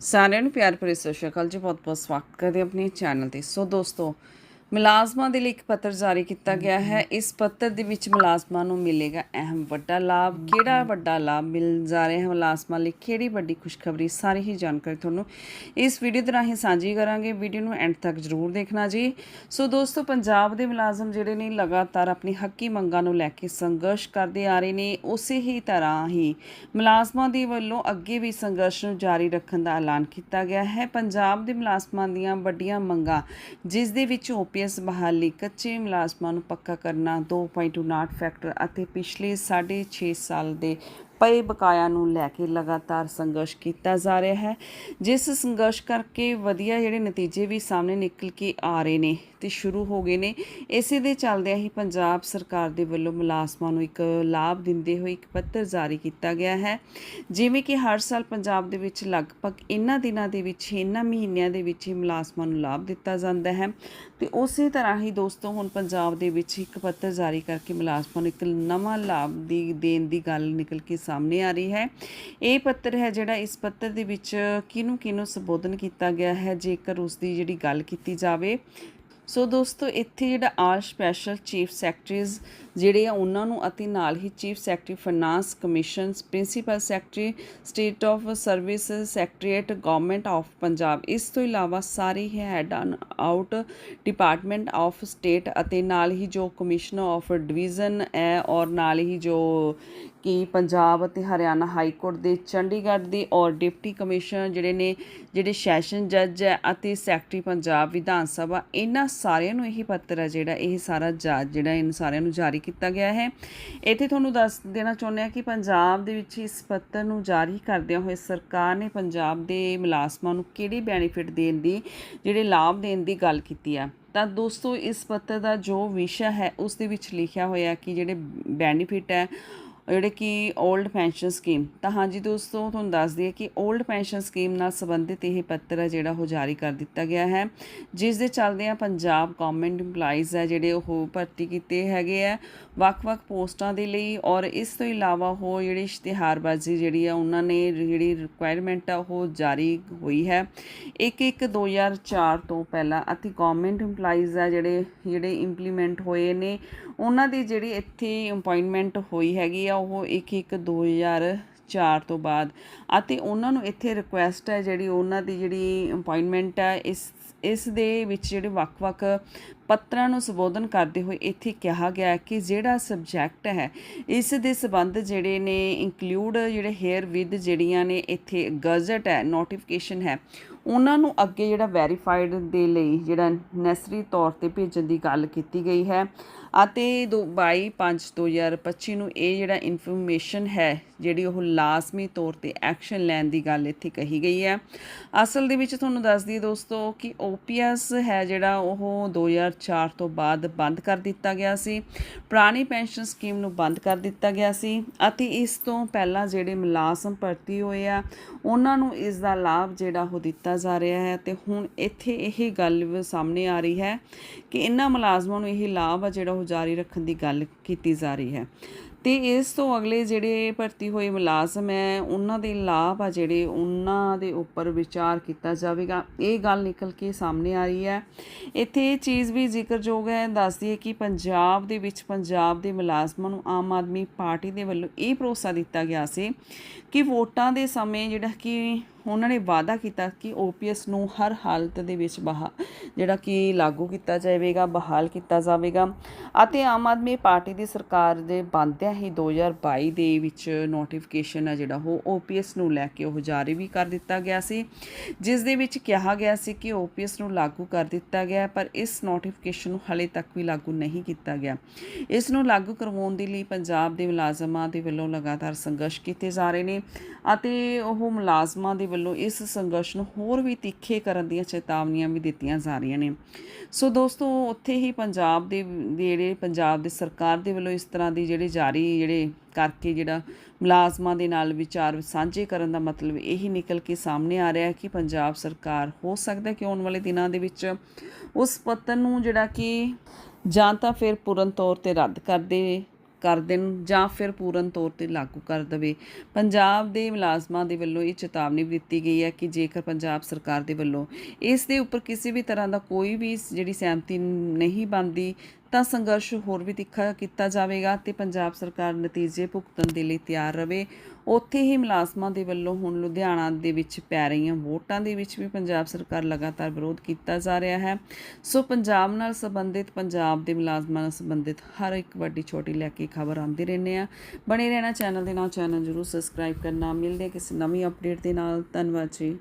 ਸਾਰਿਆਂ ਨੂੰ ਪਿਆਰ ਭਰੀ ਸਤਿ ਸ਼੍ਰੀ ਅਕਾਲ ਜੀ। ਬਹੁਤ ਬਹੁਤ ਸਵਾਗਤ ਕਰਦੇ ਆਪਣੇ ਚੈਨਲ ਤੇ। ਸੋ ਦੋਸਤੋ ਮੁਲਾਜ਼ਮਾਂ ਦੇ ਲਈ ਇੱਕ ਪੱਤਰ ਜਾਰੀ ਕੀਤਾ ਗਿਆ ਹੈ। ਇਸ ਪੱਤਰ ਦੇ ਵਿੱਚ ਮੁਲਾਜ਼ਮਾਂ ਨੂੰ ਮਿਲੇਗਾ ਅਹਿਮ ਵੱਡਾ ਲਾਭ। ਕਿਹੜਾ ਵੱਡਾ ਲਾਭ ਮਿਲ ਜਾ ਰਿਹਾ ਹੈ ਮੁਲਾਜ਼ਮਾਂ ਲਈ? ਕਿਹੜੀ ਵੱਡੀ ਖੁਸ਼ਖਬਰੀ? ਸਾਰੀ ਹੀ ਜਾਣਕਾਰੀ ਤੁਹਾਨੂੰ ਇਸ ਵੀਡੀਓ ਦੇ ਰਾਹੀਂ ਸਾਂਝੀ ਕਰਾਂਗੇ। ਵੀਡੀਓ ਨੂੰ ਐਂਡ ਤੱਕ ਜ਼ਰੂਰ ਦੇਖਣਾ ਜੀ। ਸੋ ਦੋਸਤੋ, ਪੰਜਾਬ ਦੇ ਮੁਲਾਜ਼ਮ ਜਿਹੜੇ ਨੇ ਲਗਾਤਾਰ ਆਪਣੀ ਹੱਕੀ ਮੰਗਾਂ ਨੂੰ ਲੈ ਕੇ ਸੰਘਰਸ਼ ਕਰਦੇ ਆ ਰਹੇ ਨੇ। ਉਸੇ ਹੀ ਤਰ੍ਹਾਂ ਹੀ ਮੁਲਾਜ਼ਮਾਂ ਦੇ ਵੱਲੋਂ ਅੱਗੇ ਵੀ ਸੰਘਰਸ਼ ਨੂੰ ਜਾਰੀ ਰੱਖਣ ਦਾ ਐਲਾਨ ਕੀਤਾ ਗਿਆ ਹੈ। ਪੰਜਾਬ ਦੇ ਮੁਲਾਜ਼ਮਾਂ ਦੀਆਂ ਵੱਡੀਆਂ ਮੰਗਾਂ, ਜਿਸ ਦੇ ਵਿੱਚ ਓਪੀਐਸ ਬਹਾਲੀ ਕੱਚੇ ਮੁਲਾਜ਼ਮਾਂ ਨੂੰ ਪੱਕਾ ਕਰਨਾ 2.29 ਫੈਕਟਰ ਅਤੇ ਪਿਛਲੇ 6.5 ਸਾਲ ਦੇ ਪਏ ਬਕਾਇਆ ਨੂੰ ਲੈ ਕੇ ਲਗਾਤਾਰ ਸੰਘਰਸ਼ ਕੀਤਾ ਜਾ ਰਿਹਾ ਹੈ, ਜਿਸ ਸੰਘਰਸ਼ ਕਰਕੇ ਵਧੀਆ ਜਿਹੜੇ ਨਤੀਜੇ ਵੀ ਸਾਹਮਣੇ ਨਿਕਲ ਕੇ ਆ ਰਹੇ ਨੇ। ਤੇ ਸ਼ੁਰੂ ਹੋ ਗਏ ਨੇ। ਇਸੇ ਦੇ ਚੱਲਦਿਆਂ ਹੀ ਪੰਜਾਬ ਸਰਕਾਰ ਦੇ ਵੱਲੋਂ ਮੁਲਾਜ਼ਮਾਂ ਨੂੰ ਇੱਕ ਲਾਭ ਦਿੰਦੇ ਹੋਏ ਇੱਕ ਪੱਤਰ ਜਾਰੀ ਕੀਤਾ ਗਿਆ ਹੈ। ਜਿਵੇਂ ਕਿ ਹਰ ਸਾਲ ਪੰਜਾਬ ਦੇ ਵਿੱਚ ਲਗਭਗ ਇਹਨਾਂ ਦਿਨਾਂ ਦੇ ਵਿੱਚ, ਇਹਨਾਂ ਮਹੀਨਿਆਂ ਦੇ ਵਿੱਚ ਹੀ ਮੁਲਾਜ਼ਮਾਂ ਨੂੰ ਲਾਭ ਦਿੱਤਾ ਜਾਂਦਾ ਹੈ। ਤੇ ਉਸੇ ਤਰ੍ਹਾਂ ਹੀ ਦੋਸਤੋ, ਹੁਣ ਪੰਜਾਬ ਦੇ ਵਿੱਚ ਇੱਕ ਪੱਤਰ ਜਾਰੀ ਕਰਕੇ ਮੁਲਾਜ਼ਮਾਂ ਨੂੰ ਇੱਕ ਨਵਾਂ ਲਾਭ ਦੀ, ਦੇਣ ਦੀ ਗੱਲ ਨਿਕਲ ਕੇ ਸਾਹਮਣੇ ਆ ਰਹੀ ਹੈ। ਇਹ ਪੱਤਰ ਹੈ ਜਿਹੜਾ ਇਸ ਪੱਤਰ ਦੇ ਵਿੱਚ ਕਿਹਨੂੰ ਕਿਹਨੂੰ ਸੰਬੋਧਨ ਕੀਤਾ ਗਿਆ ਹੈ, ਜੇਕਰ ਉਸ ਦੀ ਜਿਹੜੀ ਗੱਲ ਕੀਤੀ ਜਾਵੇ ਸੋ ਦੋਸਤੋ, ਇੱਥੇ ਜਿਹੜਾ ਆਲ ਸਪੈਸ਼ਲ ਚੀਫ ਸੈਕਟਰੀਜ਼ ਜਿਹੜੇ ਆ, ਉਹਨਾਂ ਨੂੰ ਅਤੇ ਨਾਲ ਹੀ chief secretary finance commission principal secretary state of service secretariat government of Punjab ਇਸ ਤੋਂ ਇਲਾਵਾ ਸਾਰੇ ਹੀ head out department of state ਅਤੇ ਨਾਲ ਹੀ ਜੋ ਕਮਿਸ਼ਨਰ ਆਫ ਡਿਵੀਜ਼ਨ ਹੈ ਔਰ ਨਾਲ ਹੀ ਜੋ ਕਿ ਪੰਜਾਬ ਅਤੇ ਹਰਿਆਣਾ ਹਾਈ ਕੋਰਟ ਦੇ ਚੰਡੀਗੜ੍ਹ ਦੇ ਔਰ ਡਿਪਟੀ ਕਮਿਸ਼ਨਰ ਜਿਹੜੇ ਨੇ, ਜਿਹੜੇ ਸੈਸ਼ਨ ਜੱਜ ਹੈ ਅਤੇ ਸੈਕਟਰੀ ਪੰਜਾਬ ਵਿਧਾਨ ਸਭਾ, ਇਹਨਾਂ ਸਾਰਿਆਂ ਨੂੰ ਇਹ ਪੱਤਰ ਹੈ ਜਿਹੜਾ ਇਹ ਸਾਰਾ ਜਾ, ਜਿਹੜਾ ਇਹਨਾਂ ਸਾਰਿਆਂ ਨੂੰ ਜਾਰੀ ਕੀਤਾ ਗਿਆ ਹੈ। ਇੱਥੇ ਤੁਹਾਨੂੰ ਦੱਸ ਦੇਣਾ ਚਾਹੁੰਦੇ ਹਾਂ ਕਿ ਪੰਜਾਬ ਦੇ ਵਿੱਚ ਇਸ ਪੱਤਰ ਨੂੰ ਜਾਰੀ ਕਰਦਿਆਂ ਹੋਏ ਸਰਕਾਰ ਨੇ ਪੰਜਾਬ ਦੇ ਮੁਲਾਜ਼ਮਾਂ ਨੂੰ ਕਿਹੜੇ ਬੈਨੀਫਿਟ ਦੇਣ ਦੀ, ਜਿਹੜੇ ਲਾਭ ਦੇਣ ਦੀ ਗੱਲ ਕੀਤੀ ਆ ਤਾਂ ਦੋਸਤੋ, ਇਸ ਪੱਤਰ ਦਾ ਜੋ ਵਿਸ਼ਾ ਹੈ, ਉਸ ਦੇ ਵਿੱਚ ਲਿਖਿਆ ਹੋਇਆ ਕਿ ਜਿਹੜੇ ਬੈਨੀਫਿਟ ਹੈ ਜਿਹੜੇ ਕਿ 올ਡ ਪੈਨਸ਼ਨ ਸਕੀਮ ਤਾਂ ਹਾਂਜੀ ਦੋਸਤੋ, ਤੁਹਾਨੂੰ ਦੱਸ ਦਈਏ ਕਿ 올ਡ ਪੈਨਸ਼ਨ ਸਕੀਮ ਨਾਲ ਸੰਬੰਧਿਤ ਇਹ ਪੱਤਰ ਹੈ ਜਿਹੜਾ ਉਹ ਜਾਰੀ ਕਰ ਦਿੱਤਾ ਗਿਆ ਹੈ, ਜਿਸ ਦੇ ਚੱਲਦੇ ਆ ਪੰਜਾਬ ਗਵਰਨਮੈਂਟ EMPLOYEES ਹੈ ਜਿਹੜੇ ਉਹ ਭਰਤੀ ਕੀਤੇ ਹੈਗੇ ਆ ਵੱਖ-ਵੱਖ ਪੋਸਟਾਂ ਦੇ ਲਈ ਔਰ ਇਸ ਤੋਂ ਇਲਾਵਾ ਉਹ ਜਿਹੜੀ ਇਸ਼ਤਿਹਾਰਬਾਜ਼ੀ ਜਿਹੜੀ ਆ, ਉਹਨਾਂ ਨੇ ਜਿਹੜੀ ਰਿਕੁਆਇਰਮੈਂਟ ਆ, ਉਹ ਜਾਰੀ ਹੋਈ ਹੈ। 1-1 2004 ਤੋਂ ਪਹਿਲਾਂ ਅਤੇ ਗਵਰਨਮੈਂਟ EMPLOYEES ਆ ਜਿਹੜੇ ਜਿਹੜੇ ਇੰਪਲੀਮੈਂਟ ਹੋਏ ਨੇ, ਉਹਨਾਂ ਦੀ ਜਿਹੜੀ ਇੱਥੇ ਅਪਾਇੰਟਮੈਂਟ ਹੋਈ ਹੈਗੀ ਆ ਉਹ 1-1 2004 ਤੋਂ ਬਾਅਦ। ਅਤੇ ਉਹਨਾਂ ਨੂੰ ਇੱਥੇ ਰਿਕੁਐਸਟ ਹੈ ਜਿਹੜੀ ਉਹਨਾਂ ਦੀ ਜਿਹੜੀ ਅਪਾਇੰਟਮੈਂਟ ਹੈ, ਇਸ ਇਸ ਦੇ ਵਿੱਚ ਜਿਹੜੇ ਵੱਖ-ਵੱਖ ਪੱਤਰਾਂ ਨੂੰ ਸੰਬੋਧਨ ਕਰਦੇ ਹੋਏ ਇੱਥੇ ਕਿਹਾ ਗਿਆ ਕਿ ਜਿਹੜਾ ਸਬਜੈਕਟ ਹੈ, ਇਸ ਦੇ ਸੰਬੰਧ ਜਿਹੜੇ ਨੇ ਇਨਕਲੂਡ ਜਿਹੜੇ ਹੇਅਰ ਵਿਦ ਜਿਹੜੀਆਂ ਨੇ ਇੱਥੇ ਗਜ਼ਟ ਹੈ ਨੋਟੀਫਿਕੇਸ਼ਨ ਹੈ ਉਹਨਾਂ ਨੂੰ ਅੱਗੇ ਜਿਹੜਾ ਵੈਰੀਫਾਈਡ ਦੇ ਲਈ ਜਿਹੜਾ ਨੈਸਰੀ ਤੌਰ ਤੇ ਭੇਜਣ ਦੀ ਗੱਲ ਕੀਤੀ ਗਈ ਹੈ। ਅਤੇ 22/5/2025 ਨੂੰ ਇਹ ਜਿਹੜਾ ਇਨਫੋਰਮੇਸ਼ਨ ਹੈ, ਜਿਹੜੀ ਉਹ ਲਾਜ਼ਮੀ ਤੌਰ ਤੇ ਐਕਸ਼ਨ ਲੈਣ ਦੀ ਗੱਲ ਇੱਥੇ ਕਹੀ ਗਈ ਹੈ। ਅਸਲ ਦੇ ਵਿੱਚ ਤੁਹਾਨੂੰ ਦੱਸ ਦਈਏ ਦੋਸਤੋ ਕਿ ਓਪੀਐਸ ਹੈ ਜਿਹੜਾ ਉਹ 2004 ਤੋਂ ਬਾਅਦ ਬੰਦ ਕਰ ਦਿੱਤਾ ਗਿਆ ਸੀ। ਪੁਰਾਣੀ ਪੈਨਸ਼ਨ ਸਕੀਮ ਨੂੰ ਬੰਦ ਕਰ ਦਿੱਤਾ ਗਿਆ ਸੀ ਅਤੇ ਇਸ ਤੋਂ ਪਹਿਲਾਂ ਜਿਹੜੇ ਮੁਲਾਜ਼ਮ ਭਰਤੀ ਹੋਏ ਆ, ਉਹਨਾਂ ਨੂੰ ਇਸ ਦਾ ਲਾਭ ਜਿਹੜਾ ਉਹ ਦਿੱਤਾ ਜਾ ਰਿਹਾ ਹੈ ਤੇ ਹੁਣ ਇੱਥੇ ਇਹ ਗੱਲ ਸਾਹਮਣੇ ਆ ਰਹੀ ਹੈ ਕਿ ਇਹਨਾਂ ਮੁਲਾਜ਼ਮਾਂ ਨੂੰ ਇਹ ਲਾਭ ਆ ਜਿਹੜਾ ਉਹ ਜਾਰੀ ਰੱਖਣ ਦੀ ਗੱਲ ਕੀਤੀ ਜਾ ਰਹੀ ਹੈ। ਅਤੇ ਇਸ ਤੋਂ ਅਗਲੇ ਜਿਹੜੇ ਭਰਤੀ ਹੋਏ ਮੁਲਾਜ਼ਮ ਹੈ, ਉਹਨਾਂ ਦੇ ਲਾਭ ਆ ਜਿਹੜੇ ਉਹਨਾਂ ਦੇ ਉੱਪਰ ਵਿਚਾਰ ਕੀਤਾ ਜਾਵੇਗਾ। ਇਹ ਗੱਲ ਨਿਕਲ ਕੇ ਸਾਹਮਣੇ ਆ ਰਹੀ ਹੈ। ਇੱਥੇ ਇਹ ਚੀਜ਼ ਵੀ ਜ਼ਿਕਰਯੋਗ ਹੈ ਦੱਸਦੀ ਹੈ ਕਿ ਪੰਜਾਬ ਦੇ ਵਿੱਚ ਪੰਜਾਬ ਦੇ ਮੁਲਾਜ਼ਮਾਂ ਨੂੰ ਆਮ ਆਦਮੀ ਪਾਰਟੀ ਦੇ ਵੱਲੋਂ ਇਹ ਭਰੋਸਾ ਦਿੱਤਾ ਗਿਆ ਸੀ ਕਿ ਵੋਟਾਂ ਦੇ ਸਮੇਂ ਜਿਹੜਾ ਕਿ ਉਹਨਾਂ ਨੇ ਵਾਅਦਾ ਕੀਤਾ ਕਿ ਓਪੀਐਸ ਨੂੰ ਹਰ ਹਾਲਤ ਦੇ ਵਿੱਚ ਬਹਾ, ਜਿਹੜਾ ਕਿ ਲਾਗੂ ਕੀਤਾ ਜਾਵੇਗਾ, ਬਹਾਲ ਕੀਤਾ ਜਾਵੇਗਾ। ਅਤੇ ਆਮ ਆਦਮੀ ਪਾਰਟੀ ਦੀ ਸਰਕਾਰ ਦੇ ਬੰਦ ਬੰਦਿਆਂ ਹੀ 2022 ਦੇ ਵਿੱਚ ਨੋਟੀਫਿਕੇਸ਼ਨ ਹੈ ਜਿਹੜਾ ਉਹ ਓਪੀਐਸ ਨੂੰ ਲੈ ਕੇ ਉਹ ਜਾਰੀ ਵੀ ਕਰ ਦਿੱਤਾ ਗਿਆ ਸੀ। ਜਿਸ ਦੇ ਵਿੱਚ ਕਿਹਾ ਗਿਆ ਸੀ ਕਿ ਓਪੀਐਸ ਨੂੰ ਲਾਗੂ ਕਰ ਦਿੱਤਾ ਗਿਆ ਪਰ ਇਸ ਨੋਟੀਫਿਕੇਸ਼ਨ ਨੂੰ ਹਲੇ ਤੱਕ ਵੀ ਲਾਗੂ ਨਹੀਂ ਕੀਤਾ ਗਿਆ। ਇਸ ਨੂੰ ਲਾਗੂ ਕਰਵਾਉਣ ਦੇ ਲਈ ਪੰਜਾਬ ਦੇ ਮੁਲਾਜ਼ਮਾਂ ਦੇ ਵੱਲੋਂ ਲਗਾਤਾਰ ਸੰਘਰਸ਼ ਕੀਤੇ ਜਾ ਰਹੇ ਨੇ ਅਤੇ ਉਹ ਮੁਲਾਜ਼ਮਾਂ ਦੇ ਵੱਲੋਂ ਇਸ ਸੰਘਰਸ਼ ਨੂੰ ਹੋਰ ਵੀ ਤਿੱਖੇ ਕਰਨ ਦੀਆਂ ਚੇਤਾਵਨੀਆਂ ਵੀ ਦਿੱਤੀਆਂ ਜਾ ਰਹੀਆਂ ਨੇ। ਸੋ ਦੋਸਤੋ, ਉੱਥੇ ਹੀ ਪੰਜਾਬ ਦੇ, ਜਿਹੜੇ ਪੰਜਾਬ ਦੇ ਸਰਕਾਰ ਦੇ ਵੱਲੋਂ ਇਸ ਤਰ੍ਹਾਂ ਦੀ ਜਿਹੜੇ ਜਾਰੀ ਜਿਹੜੇ ਕਰਕੇ ਜਿਹੜਾ ਮੁਲਾਜ਼ਮਾਂ ਦੇ ਨਾਲ ਵਿਚਾਰ ਸਾਂਝੇ ਕਰਨ ਦਾ ਮਤਲਬ ਇਹੀ ਨਿਕਲ ਕੇ ਸਾਹਮਣੇ ਆ ਰਿਹਾ ਹੈ ਕਿ ਪੰਜਾਬ ਸਰਕਾਰ ਹੋ ਸਕਦਾ ਕਿ ਆਉਣ ਵਾਲੇ ਦਿਨਾਂ ਦੇ ਵਿੱਚ ਉਸ ਪੱਤਰ ਨੂੰ ਜਿਹੜਾ ਕਿ ਜਾਂ ਤਾਂ ਫਿਰ ਪੂਰਨ ਤੌਰ ਤੇ ਰੱਦ ਕਰ ਦੇ, ਕਰ ਦੇਣ ਜਾਂ ਫਿਰ ਪੂਰਨ ਤੌਰ ਤੇ ਲਾਗੂ ਕਰ ਦੇਵੇ। ਪੰਜਾਬ ਦੇ ਮੁਲਾਜ਼ਮਾਂ ਦੇ ਵੱਲੋਂ ਇਹ ਚੇਤਾਵਨੀ ਵੀ ਦਿੱਤੀ ਗਈ ਹੈ ਕਿ ਜੇਕਰ ਪੰਜਾਬ ਸਰਕਾਰ ਦੇ ਵੱਲੋਂ ਇਸ ਦੇ ਉੱਪਰ ਕਿਸੇ ਵੀ ਤਰ੍ਹਾਂ ਦਾ ਕੋਈ ਵੀ ਜਿਹੜੀ ਸਹਿਮਤੀ ਨਹੀਂ ਬਣਦੀ ਤਾਂ ਸੰਘਰਸ਼ ਹੋਰ ਵੀ ਤਿੱਖਾ ਕੀਤਾ ਜਾਵੇਗਾ ਤੇ ਪੰਜਾਬ ਸਰਕਾਰ ਨਤੀਜੇ ਭੁਗਤਣ ਦੇ ਲਈ ਤਿਆਰ ਰਵੇ। ਉੱਥੇ ਹੀ ਮੁਲਾਜ਼ਮਾਂ ਦੇ ਵੱਲੋਂ ਹੁਣ ਲੁਧਿਆਣਾ ਦੇ ਵਿੱਚ ਪੈ ਰਹੀਆਂ ਵੋਟਾਂ ਦੇ ਵਿੱਚ ਵੀ ਪੰਜਾਬ ਸਰਕਾਰ ਲਗਾਤਾਰ ਵਿਰੋਧ ਕੀਤਾ ਜਾ ਰਿਹਾ ਹੈ। ਸੋ ਪੰਜਾਬ ਨਾਲ ਸੰਬੰਧਿਤ, ਪੰਜਾਬ ਦੇ ਮੁਲਾਜ਼ਮਾਂ ਨਾਲ ਸੰਬੰਧਿਤ ਹਰ ਇੱਕ ਵੱਡੀ ਛੋਟੀ ਲੈ ਕੇ ਖਬਰ ਆਉਂਦੇ ਰਹਿੰਦੇ ਆ। ਬਣੇ ਰਹਿਣਾ ਚੈਨਲ ਦੇ ਨਾਲ ਚੈਨਲ ਜਰੂਰ ਸਬਸਕ੍ਰਾਈਬ ਕਰਨਾ। ਮਿਲਦੇ ਕਿਸੇ ਨਵੀਂ ਅਪਡੇਟ ਦੇ ਨਾਲ। ਧੰਨਵਾਦ ਜੀ।